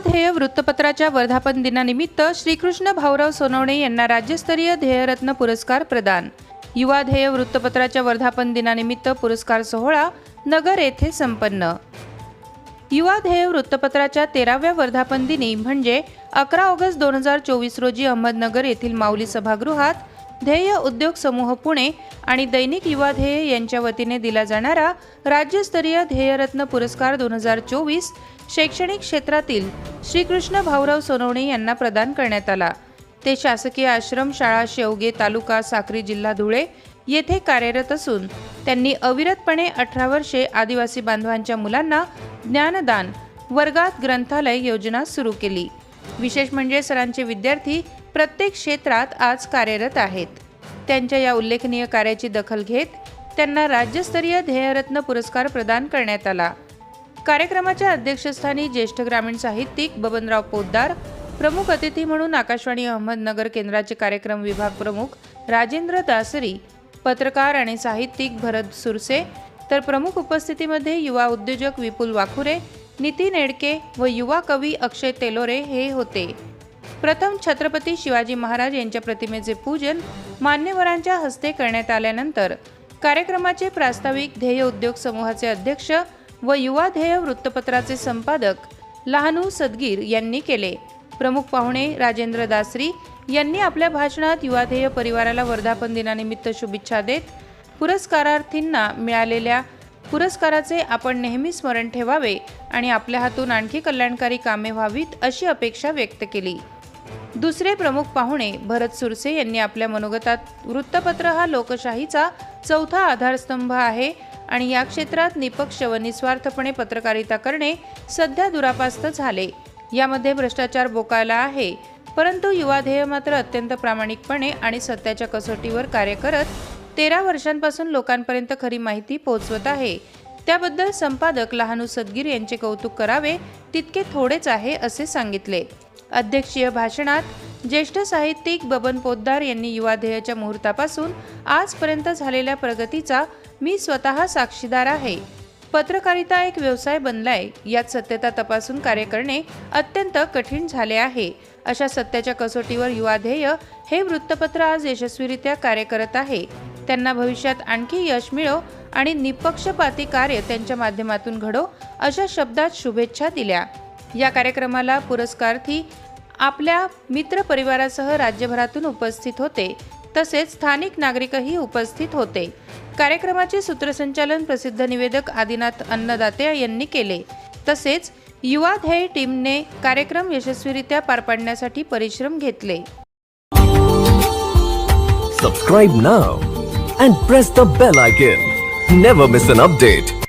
ध्येय वृत्तपत्राच्या वर्धापन दिनानिमित्त श्रीकृष्ण भाऊराव सोनवणे यांना राज्यस्तरीय ध्येयरत्न पुरस्कार प्रदान. युवा ध्येय वृत्तपत्राच्या वर्धापन दिनानिमित्त पुरस्कार सोहळा नगर येथे संपन्न. युवा ध्येय वृत्तपत्राच्या तेराव्या वर्धापन दिनी म्हणजे अकरा ऑगस्ट दोन हजार चोवीस रोजी अहमदनगर येथील माऊली सभागृहात ध्येय उद्योग समूह पुणे आणि दैनिक युवा ध्येय यांच्या वतीने दिला जाणारा राज्यस्तरीय ध्येयरत्न पुरस्कार दोन हजार चोवीस शैक्षणिक क्षेत्रातील श्रीकृष्ण भाऊराव सोनवणे यांना प्रदान करण्यात आला. ते शासकीय आश्रम शाळा शेवगे तालुका साक्री जिल्हा धुळे येथे कार्यरत असून त्यांनी अविरतपणे अठरा वर्षे आदिवासी बांधवांच्या मुलांना ज्ञानदान वर्गात ग्रंथालय योजना सुरू केली. विशेष म्हणजे सरांचे विद्यार्थी प्रत्येक क्षेत्रात आज कार्यरत आहेत. त्यांच्या या उल्लेखनीय कार्याची दखल घेत त्यांना राज्यस्तरीय ध्येयरत्न पुरस्कार प्रदान करण्यात आला. कार्यक्रमाच्या अध्यक्षस्थानी ज्येष्ठ ग्रामीण साहित्यिक बबनराव पोद्दार प्रमुख अतिथी म्हणून आकाशवाणी अहमदनगर केंद्राचे कार्यक्रम विभाग प्रमुख राजेंद्र दासरी पत्रकार आणि साहित्यिक भरत सुरसे तर प्रमुख उपस्थितीमध्ये युवा उद्योजक विपुल वाखुरे नितीन एडके व युवा कवी अक्षय तेलोरे हे होते. प्रथम छत्रपती शिवाजी महाराज यांच्या प्रतिमेचे पूजन मान्यवरांच्या हस्ते करण्यात आल्यानंतर कार्यक्रमाचे प्रास्ताविक ध्येय उद्योग समूहाचे अध्यक्ष व युवा ध्येय वृत्तपत्राचे संपादक लहानू सदगीर यांनी केले. प्रमुख पाहुणे राजेंद्र दासरी यांनी आपल्या भाषणात युवा ध्येय परिवाराला वर्धापन दिनानिमित्त शुभेच्छा देत पुरस्कारार्थींना मिळालेल्या पुरस्काराचे आपण नेहमी स्मरण ठेवावे आणि आपल्या हातून आणखी कल्याणकारी कामे व्हावीत अशी अपेक्षा व्यक्त केली. दुसरे प्रमुख पाहुणे भरत सुरसे यांनी आपल्या मनोगतात वृत्तपत्र हा लोकशाहीचा चौथा आधारस्तंभ आहे आणि या क्षेत्रात निपक्ष व निस्वार्थपणे पत्रकारिता करणे सध्या दुरापास्त झाले. यामध्ये भ्रष्टाचार बोकायला आहे परंतु युवा ध्येय मात्र अत्यंत प्रामाणिकपणे आणि सत्याच्या कसोटीवर कार्य करत तेरा वर्षांपासून लोकांपर्यंत खरी माहिती पोहोचवत आहे. त्याबद्दल संपादक लहानू सदगीर यांचे कौतुक करावे तितके थोडेच आहे असे सांगितले. अध्यक्षीय भाषणात ज्येष्ठ साहित्यिक बबन पोद्दार यांनी युवा ध्येयाच्या मुहूर्तापासून आजपर्यंत झालेल्या प्रगतीचा मी स्वतः साक्षीदार आहे. पत्रकारिता एक व्यवसाय बनलाय. यात सत्यता तपासून कार्य करणे अत्यंत कठीण झाले आहे. अशा सत्याच्या कसोटीवर युवा ध्येय हे वृत्तपत्र आज यशस्वीरित्या कार्य करत आहे. त्यांना भविष्यात आणखी यश मिळो आणि निपक्षपाती कार्य त्यांच्या माध्यमातून घडो अशा शब्दात शुभेच्छा दिल्या. या कार्यक्रमाला पुरस्कार्थी आपल्या मित्र परिवारासह राज्यभरातून उपस्थित होते. तसेच स्थानिक नागरिकही उपस्थित होते. कार्यक्रमाचे सूत्रसंचालन प्रसिद्ध निवेदक आदिनाथ अन्नदाते यांनी केले. तसेच युवा ध्येय टीमने कार्यक्रम यशस्वीरित्या पार पाडण्यासाठी परिश्रम घेतले. Subscribe now and press the bell icon never miss an update